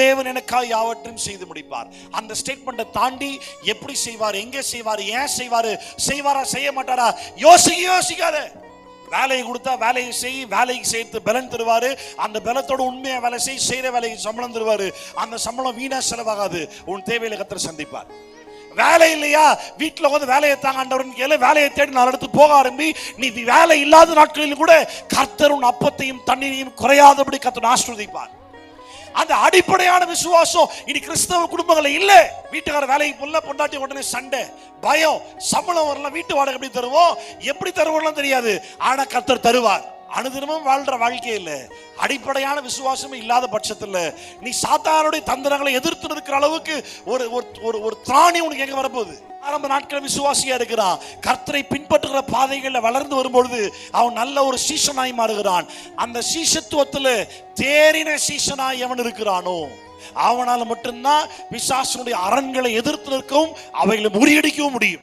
தேவன் எனக்காக யாவற்றையும் செய்து முடிப்பார். அந்த ஸ்டேட்மெண்ட்டை தாண்டி எப்படி செய்வார் எங்கே செய்வார் ஏன் செய்வாரு செய்வாரா செய்ய மாட்டாரா? யோசிக்க யோசிக்காத வேலையை கொடுத்தா வேலையை செய் வேலைக்கு சேர்த்து பலன் தருவாரு. அந்த பலத்தோட உண்மையாக வேலை செய் செய்கிற வேலைக்கு சம்பளம் தருவாரு. அந்த சம்பளம் வீணாக செலவாகாது. உன் தேவையில கத்திர சந்திப்பார். வேலை இல்லையா? வீட்டில் வந்து வேலையை தாங்க ஆண்டவர்னு கேளு வேலையை தேடி நான் இடத்து போக ஆரம்பி நீ வேலை இல்லாத நாட்களில் கூட கர்த்தரும் உன் அப்பத்தையும் தண்ணீரையும் குறையாதபடி கத்தர் ஆஸ்ரதிப்பார் அந்த அடிப்படையான விசுவாசம் இனி கிறிஸ்தவ குடும்பங்களை இல்ல. வீட்டுக்கார வேலைக்கு போல பொண்டாட்டி உடனே சண்டை பயம் சம்பளம் வரலாம் வீட்டு வாடகை எப்படி தருவோம்? எப்படி தருவோம்லாம் தெரியாது. ஆனா கர்த்தர் தருவார். அனுதினமும் வாழ்ற வாழ்க்கை அடிப்படையான விசுவாசம் இல்லாத பட்சத்தில் நீ சாத்தானுடைய தந்திரங்களை எதிர்த்து நிற்கிற அளவுக்கு ஒரு ஒரு- ஒரு ஒரு திராணி உனக்கு எங்கே வரப்போகுது? ஆரம்ப நாட்கள் விசுவாசியா இருக்கிறான் கர்த்தரை பின்பற்றுகிற பாதைகளில் வளர்ந்து வரும்பொழுது அவன் நல்ல ஒரு சீசனாய் மாறுகிறான். அந்த சீசத்துவத்தில் தேறின சீசனாய் எவன் இருக்கிறானோ? அவனால் மட்டும்தான் விசாசனுடைய அரண்களை எதிர்த்து நிற்கவும் அவைகளை முறியடிக்கவும் முடியும்.